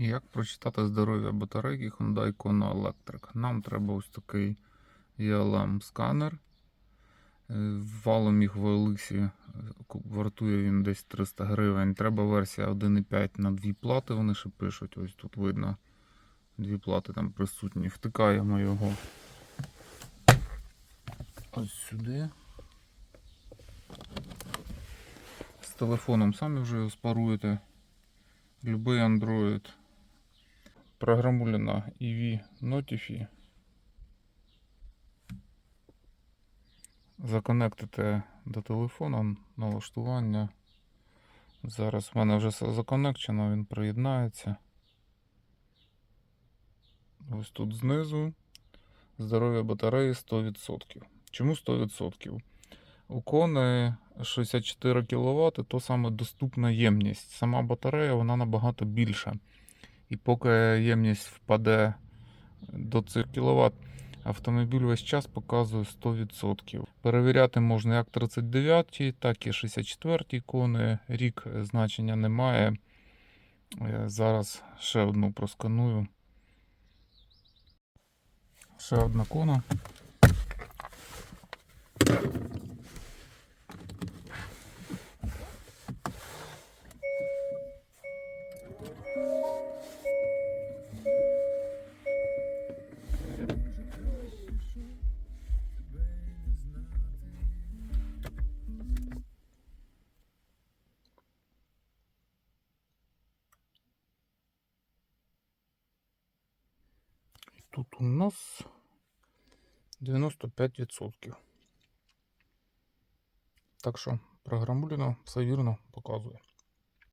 Як прочитати здоров'я батарейки Hyundai Kona Electric? Нам треба ось такий ELM сканер. Е, Валом їх в OLX е, вартує він десь 300 гривень. Треба версія 1.5 на дві плати. Вони ще пишуть. Ось тут видно. Дві плати там присутні. Втикаємо його ось сюди. З телефоном самі вже його спаруєте. Любий Android. Програмулена EV Notify. Законектите до телефону налаштування. Зараз в мене вже все законекчено, він приєднається. Ось тут знизу. Здоров'я батареї 100%. Чому 100%? У кони 64 кВт то саме доступна ємність. Сама батарея вона набагато більша. І поки ємність впаде до цих кВт, автомобіль весь час показує 100%. Перевіряти можна як 39, так і 64 кони. Рік значення немає. Зараз ще одну просканую. Ще одна кона. Тут у нас 95%. Так що програмуліно все вірно показує.